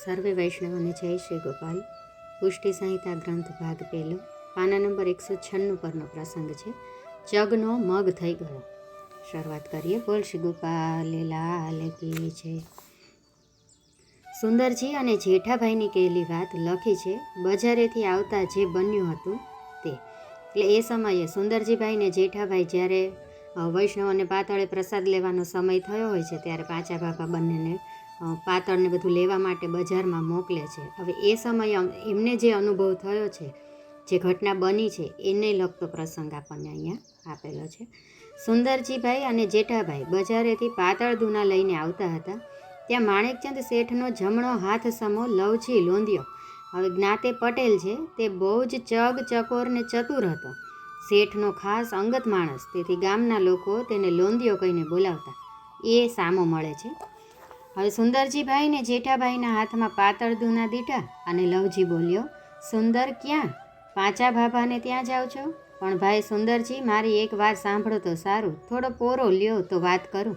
સર્વે વૈષ્ણવને જય શ્રી ગોપાલ. પુષ્ટિ સંહિતા ગ્રંથ ભાગ પહેલો, પાના નંબર એકસો છન્નું પરનો પ્રસંગ છે. જગનો મગ થઈ ગયો. શરૂઆત કરીએ. બોલ શ્રી ગોપાલ, લાલ કી છે. સુંદરજી અને જેઠાભાઈની કહેલી વાત લખી છે. બજારેથી આવતા જે બન્યું હતું તે. એટલે એ સમયે સુંદરજીભાઈ ને જેઠાભાઈ જ્યારે વૈષ્ણવ અને પાતળે પ્રસાદ લેવાનો સમય થયો હોય છે, ત્યારે પાંચા બાપા બંનેને પાતળને બધું લેવા માટે બજારમાં મોકલે છે. હવે એ સમયે એમને જે અનુભવ થયો છે, જે ઘટના બની છે, એને લગતો પ્રસંગ આપણને અહીંયા આપેલો છે. સુંદરજીભાઈ અને જેઠાભાઈ બજારેથી પાતળ દૂના લઈને આવતા હતા. ત્યાં માણેકચંદ શેઠનો જમણો હાથ સમો લવજી લોંધ્યો. હવે જ્ઞાતે પટેલ છે, તે બહુ જ ચગ, ચકોર ને ચતુર હતો. શેઠનો ખાસ અંગત માણસ, તેથી ગામના લોકો તેને લોંધ્યો કહીને બોલાવતા. એ સામો મળે છે. હવે સુંદરજીભાઈ ને જેઠાભાઈના હાથમાં પાતળ દૂના દીઠા અને લવજી બોલ્યો, સુંદર ક્યાં? પાંચા ભાભાને ત્યાં જાઓ છો? પણ ભાઈ સુંદરજી, મારી એક વાત સાંભળો તો સારું. થોડો પોરો લ્યો તો વાત કરું.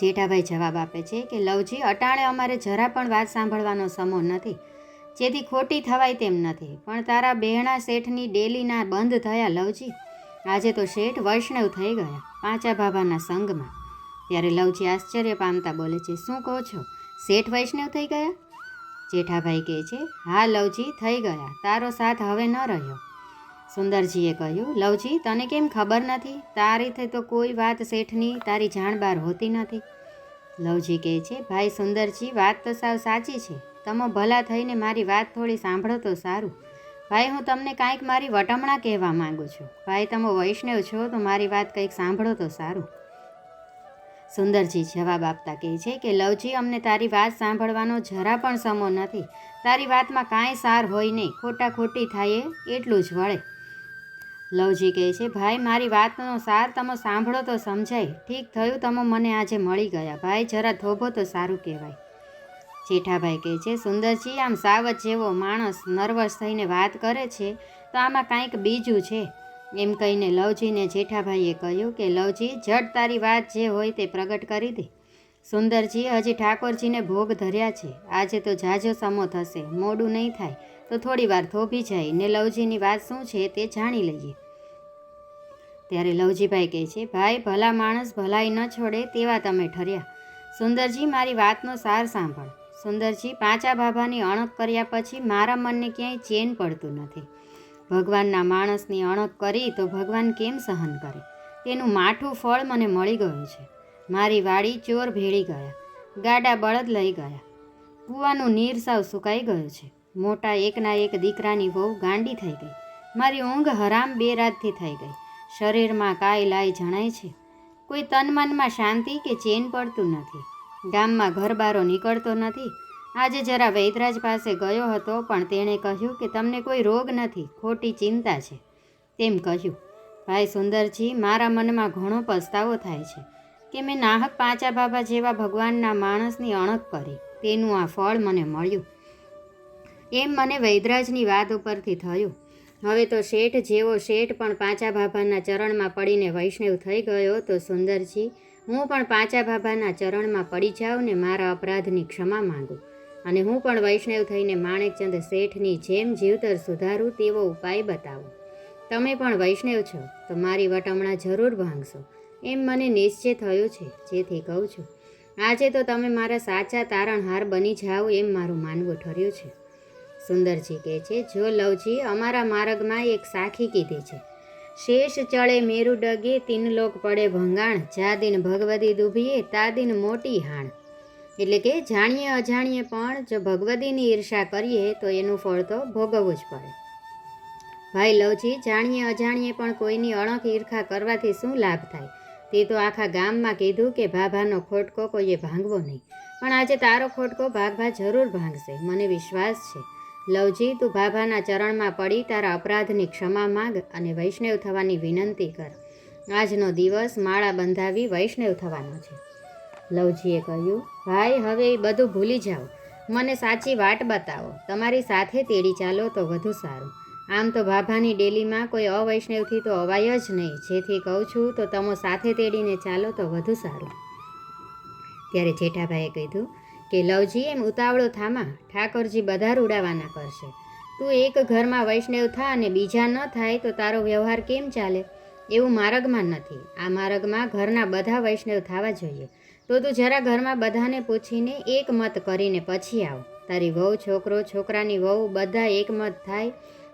જેઠાભાઈ જવાબ આપે છે કે, લવજી, અટાણે અમારે જરા પણ વાત સાંભળવાનો સમો નથી. જેથી ખોટી થવાય તેમ નથી. પણ તારા બહેણા શેઠની ડેલીના બંધ થયા, લવજી. આજે તો શેઠ વૈષ્ણવ થઈ ગયા પાંચા ભાભાના સંગમાં. ત્યારે લવજી આશ્ચર્ય પામતા બોલે છે, શું કહો છો? શેઠ વૈષ્ણવ થઈ ગયા? જેઠાભાઈ કહે છે, હા, લવજી થઈ ગયા. તારો સાથ હવે ન રહ્યો. સુંદરજીએ કહ્યું, લવજી, તને કેમ ખબર નથી? તારીથી તો કોઈ વાત શેઠની, તારી જાણ બહાર હોતી નથી. લવજી કહે છે, ભાઈ સુંદરજી, વાત તો સાવ સાચી છે. તમે ભલા થઈને મારી વાત થોડી સાંભળો તો સારું. ભાઈ, હું તમને કાંઈક મારી વટમણા કહેવા માંગુ છું. ભાઈ, તમે વૈષ્ણવ છો તો મારી વાત કંઈક સાંભળો તો સારું. સુંદરજી જવાબ આપતા કહે છે કે, લવજી, અમને તારી વાત સાંભળવાનો જરા પણ સમો નથી. તારી વાતમાં કાંઈ સાર હોય નહીં. ખોટા ખોટી થાય એટલું જ વળે. લવજી કહે છે, ભાઈ, મારી વાતનો સાર તમે સાંભળો તો સમજાય. ઠીક થયું, તમે મને આજે મળી ગયા. ભાઈ, જરા થોભો તો સારું કહેવાય. જેઠાભાઈ કહે છે, સુંદરજી, આમ સાવજ જેવો માણસ નર્વસ થઈને વાત કરે છે, તો આમાં કાંઈક બીજું છે. એમ કહીને લવજીને જેઠાભાઈએ કહ્યું કે, લવજી, જટ તારી વાત જે હોય તે પ્રગટ કરી દે. સુંદરજી, હજી ઠાકોરજીને ભોગ ધર્યા છે. આજે તો જાજો સમો થશે. મોડું નહીં થાય તો થોડી વાર થોભી જાય. ને લવજીની વાત શું છે તે જાણી લઈએ. ત્યારે લવજીભાઈ કહે છે, ભાઈ, ભલા માણસ ભલાઈ ન છોડે તેવા તમે ઠર્યા. સુંદરજી, મારી વાતનો સાર સાંભળ. સુંદરજી, પાંચા બાબાની અણક કર્યા પછી મારા મનને ક્યાંય ચેન પડતું નથી. ભગવાનના માણસની અણક કરી તો ભગવાન કેમ સહન કરે? તેનું માઠું ફળ મને મળી ગયું છે. મારી વાડી ચોર ભેળી ગયા. ગાડા બળદ લઈ ગયા. કૂવાનું નીર સાવ સુકાઈ ગયું છે. મોટા એકના એક દીકરાની વહુ ગાંડી થઈ ગઈ. મારી ઊંઘ હરામ બે રાતથી થઈ ગઈ. શરીરમાં કાય લાય જણાય છે? કોઈ તન મનમાં શાંતિ કે ચેન પડતું નથી? ગામમાં ઘરબારો નીકળતો નથી? આજે જરા વૈદરાજ પાસે ગયો હતો, પણ તેણે કહ્યું કે તમને કોઈ રોગ નથી, ખોટી ચિંતા છે. તેમ કહ્યું, ભાઈ સુંદરજી, મારા મનમાં ઘણો પસ્તાવો થાય છે કે મેં નાહક પાંચા બાબા જેવા ભગવાનના માણસની અણક કરી. તેનું આ ફળ મને મળ્યું. એમ મને વૈદરાજની વાત ઉપરથી થયું. હવે તો શેઠ જેવો શેઠ પણ પાંચા બાબાના ચરણમાં પડીને વૈષ્ણવ થઈ ગયો તો સુંદરજી, હું પણ પાંચા બાબાના ચરણમાં પડી જાઉં ને મારા અપરાધની ક્ષમા માંગુ. અને હું પણ વૈષ્ણવ થઈને માણેકચંદ શેઠની જેમ જીવતર સુધારું તેવો ઉપાય બતાવો. તમે પણ વૈષ્ણવ છો, તો મારી વટમણા જરૂર ભાંગશો. એમ મને નિશ્ચય થયો છે, જેથી કહું છું. આજે તો તમે મારા સાચા તારણહાર બની જાઓ એમ મારું માનવું ઠર્યું છે. સુંદરજી કહે છે, જો લવજી, અમારા માર્ગમાં એક સાખી કીધી છે. શેષ ચડે મેરુ ડગે, તિનલોક પડે ભંગાણ. જા દિન ભગવતી દુભીએ તા દિન મોટી હાણ. એટલે કે જાણીએ અજાણીએ પણ જો ભગવતીની ઈર્ષા કરીએ તો એનું ફળ તો ભોગવવું જ પડે. ભાઈ લવજી, જાણીએ અજાણીએ પણ કોઈની અણખ ઈર્ખા કરવાથી શું લાભ થાય? તે તો આખા ગામમાં કીધું કે ભાભાનો ખોટકો કોઈએ ભાંગવો નહીં. પણ આજે તારો ખોટકો ભાગભા જરૂર ભાંગશે, મને વિશ્વાસ છે. લવજી, તું ભાભાના ચરણમાં પડી, તારા અપરાધની ક્ષમા માંગ અને વૈષ્ણવ થવાની વિનંતી કર. આજનો દિવસ માળા બંધાવી વૈષ્ણવ થવાનો છે. લવજીએ કહ્યું, ભાઈ, હવે એ બધું ભૂલી જાઓ. મને સાચી વાટ બતાવો. તમારી સાથે તેડી ચાલો તો વધુ સારું. આમ તો ભાભાની ડેલીમાં કોઈ અવૈષ્ણવથી તો અવાય જ નહીં. જેથી કહું છું તો તમે સાથે તેડીને ચાલો તો વધુ સારું. ત્યારે જેઠાભાઈએ કીધું કે, લવજી, એમ ઉતાવળો થામા. ઠાકોરજી બધા રૂડાવાના કરશે. તું એક ઘરમાં વૈષ્ણવ થા અને બીજા ન થાય તો તારો વ્યવહાર કેમ ચાલે? એવું માર્ગમાં નથી. આ માર્ગમાં ઘરના બધા વૈષ્ણવ થવા જોઈએ. તો તું જરા ઘરમાં બધાને પૂછીને એક મત કરીને પછી આવ. તારી વહુ, છોકરો, છોકરાની વહુ બધા એક મત થાય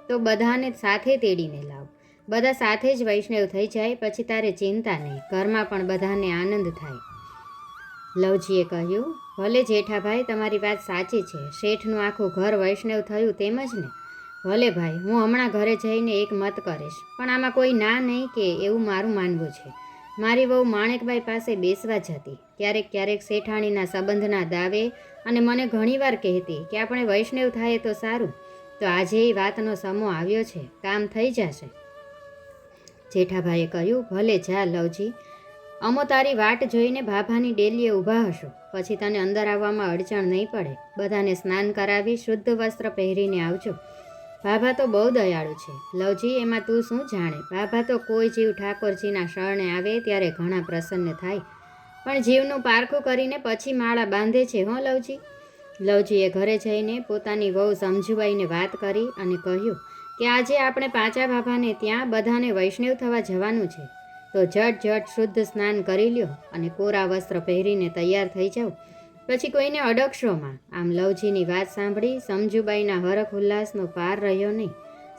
તો બધાને સાથે તેડીને લાવ. બધા સાથે જ વૈષ્ણવ થઈ જાય, પછી તારે ચિંતા નહીં. ઘરમાં પણ બધાને આનંદ થાય. લવજીએ કહ્યું, ભલે જેઠાભાઈ, તમારી વાત સાચી છે. શેઠનું આખું ઘર વૈષ્ણવ થયું તેમ જ ને? ભલે ભાઈ, હું હમણાં ઘરે જઈને એક મત કરીશ. પણ આમાં કોઈ ના નહીં કે એવું મારું માનવું છે. મારી વહુ માણેકભાઈ પાસે બેસવા જતી. ક્યારેક ક્યારેક શેઠાણીના સંબંધના દાવે અને મને ઘણીવાર કહેતી કે આપણે વૈષ્ણવ થાય તો સારું. તો આજે એ વાતનો સમો આવ્યો છે. કામ થઈ જશે. જેઠાભાઈએ કહ્યું, ભલે જા લવજી. અમો તારી વાટ જોઈને ભાભાની ડેલીએ ઊભા હશો. પછી તને અંદર આવવામાં અડચણ નહીં પડે. બધાને સ્નાન કરાવી, શુદ્ધ વસ્ત્ર પહેરીને આવજો. ભાભા તો બહુ દયાળુ છે. લવજી, એમાં તું શું જાણે? ભાભા તો કોઈ જીવ ઠાકોરજીના શરણે આવે ત્યારે ઘણા પ્રસન્ન થાય. પણ જીવનું પારખું કરીને પછી માળા બાંધે છે, હો લવજી? લવજીએ ઘરે જઈને પોતાની વહુ સમજુબાઈને વાત કરી અને કહ્યું કે આજે આપણે પાંચા બાભાને ત્યાં બધાને વૈષ્ણવ થવા જવાનું છે. તો જટ જટ શુદ્ધ સ્નાન કરી લ્યો અને કોરા વસ્ત્ર પહેરીને તૈયાર થઈ જાઓ. પછી કોઈને અડકશોમાં. આમ લવજીની વાત સાંભળી સમજુબાઈના હરખ ઉલ્લાસનો પાર રહ્યો નહીં.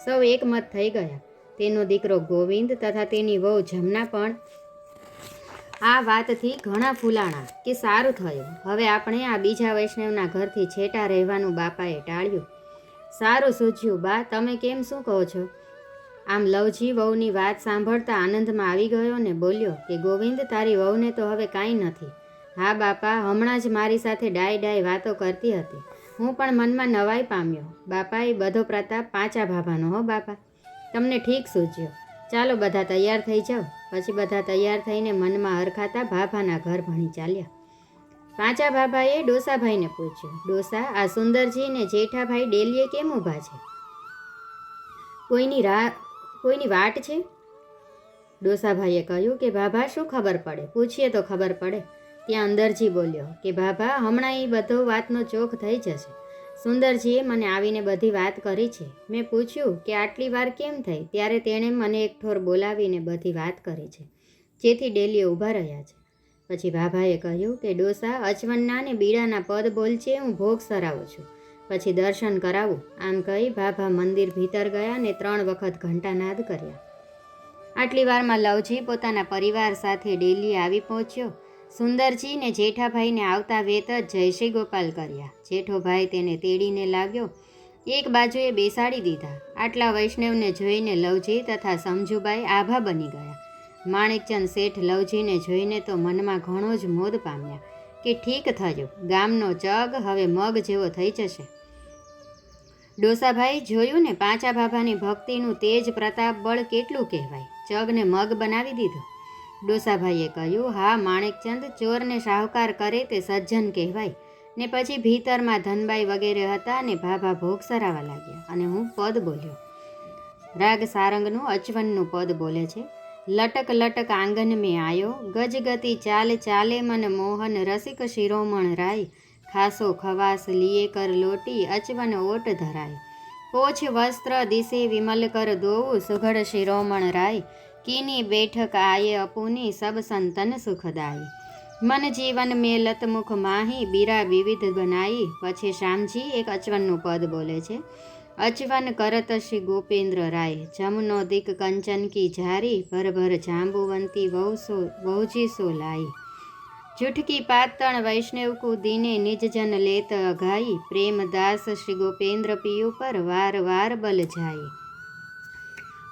સૌ એકમત થઈ ગયા. તેનો દીકરો ગોવિંદ તથા તેની વહુ જમના પણ આ વાતથી ઘણા ફૂલાણા કે સારું થયું. હવે આપણે આ બીજા વૈષ્ણવના ઘરથી છેટા રહેવાનું બાપાએ ટાળ્યું. સારું સૂઝ્યું બા, તમે કેમ શું કહો છો? આમ લવજી વહુની વાત સાંભળતા આનંદમાં આવી ગયો ને બોલ્યો કે ગોવિંદ, તારી વહુને તો હવે કાંઈ નથી. હા, બાપા, હમણાં જ મારી સાથે ડાય ડાય વાતો કરતી હતી. હું પણ મનમાં નવાઈ પામ્યો. બાપા એ બધો પ્રતાપ પાંચા ભાભાનો, હો, બાપા. તમને ઠીક સૂચ્યો ચાલો, બધા તૈયાર થઈ જાઓ. પછી બધા તૈયાર થઈને મનમાં હરખાતા ભાભાના ઘર ભણી ચાલ્યા. પાંચા ભાભાએ ડોસાભાઈને પૂછ્યું, ડોસા, આ સુંદરજી ને જેઠાભાઈ ડેલીએ કેમ ઊભા છે? કોઈની રા, કોઈની વાટ છે? ડોસાભાઈએ કહ્યું કે, ભાભા, શું ખબર પડે? પૂછીએ તો ખબર પડે. ત્યાં અંદરજી બોલ્યો કે ભાભા હમણાં એ બધો વાતનો ચોખ થઈ જશે. સુંદરજીએ મને આવીને બધી વાત કરી છે. મેં પૂછ્યું કે, આટલી વાર કેમ થઈ? ત્યારે તેણે મને એક ઠોર બોલાવીને બધી વાત કરી છે. જેથી ડેલીએ ઊભા રહ્યા છે. પછી ભાભાએ કહ્યું કે, ડોસા અચવનના ને બીડાના પદ બોલચે હું ભોગ સરાવું છું. પછી દર્શન કરાવું. આમ કહી ભાભા મંદિર ભીતર ગયા ને ત્રણ વખત ઘંટાનાદ કર્યા. આટલી વારમાં લવજી પોતાના પરિવાર સાથે ડેલી આવી પહોંચ્યો. સુંદરજી ને જેઠાભાઈને આવતા વેત જ જયશ્રી ગોપાલ કર્યા. જેઠોભાઈ તેને તેડીને લાવ્યો એક બાજુએ બેસાડી દીધા. આટલા વૈષ્ણવને જોઈને લવજી તથા સમજુબાઈ આભા બની ગયા. માણેકચંદ શેઠ લવજીને જોઈને તો મનમાં ઘણો જ મોદ પામ્યા કે ઠીક થયો, ગામનો ચગ હવે મગ જેવો થઈ જશે. ડોસાભાઈ જોયું ને પાંચા બાબાની ભક્તિનું તેજ પ્રતાપ બળ કેટલું કહેવાય. ચગને મગ બનાવી દીધો. ડોસાભાઈએ કહ્યું, હા, માણેકચંદ ચોરને શાહુકાર કરે તે સજ્જન કહેવાય. ને પછી ભીતરમાં ધનબાઈ વગેરે હતા ને ભાભા ભોગ સરાવા લાગ્યા અને હું પદ બોલ્યો. રાગ સારંગનું અચવનનું પદ બોલે છે. લટક લટક આંગન મેં આયો, ગજગતિ ચાલ ચાલે મન મોહન રસિક શિરોમણ રાય. ખાસો ખવાસ લીએ કર લોટી, અચવન ઓટ ધરાય. પોછ વસ્ત્ર દિશે વિમલ કર દોવું સુઘડ શિરોમણ રાય. કીની બેઠક આયે અપુની સબ સંતન સુખદાય. મન જીવન મેં લતમુખ માહી બીરા વિવિધ બનાઈ પછી શ્યામજી એક અચવનનું પદ બોલે છે. અચવન કરત શ્રી ગોપેન્દ્ર રાય. જમનો દિક કંચન કી ઝારી. ભર ભર જાંબુવંતી વહુસો વહુજી સો લાઈ જુઠકી પાતણ વૈષ્ણવ કુ દિને નિજજન લેત અઘાઈ પ્રેમ દાસ શ્રી ગોપેન્દ્ર પિયુ પર વાર વાર બલ જાય.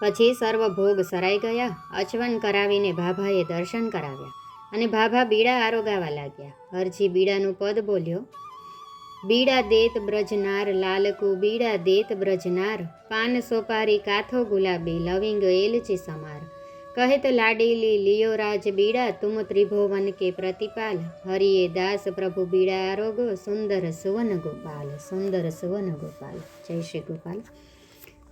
પછી સર્વ ભોગ સરાઈ ગયા, અચવન કરાવીને ભાભાએ દર્શન કરાવ્યા અને ભાભા બીડા આરોગાવા લાગ્યા. હરજી બીડાનું પદ બોલ્યો, બીડા દેત બ્રજનાર, લાલકુ બીડા દેત બ્રજનાર, પાન સોપારી કાથો ગુલાબી, લવિંગ એલચી સમાર. કહેત લાડીલી લિયો રાજ બીડા, તુમ ત્રિભુવન કે પ્રતિપાલ. હરિએ દાસ પ્રભુ બીડા આરોગો, સુંદર સુવન ગોપાલ, સુંદર સુવન ગોપાલ. જય શ્રી ગોપાલ.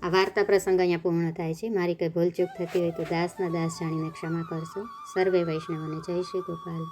આ વાર્તા પ્રસંગ અહીંયા પૂર્ણ થાય છે. મારી કંઈ ભૂલચૂક થતી હોય તો દાસના દાસ જાણીને ક્ષમા કરશો. સર્વે વૈષ્ણવને જય શ્રી ગોપાલ.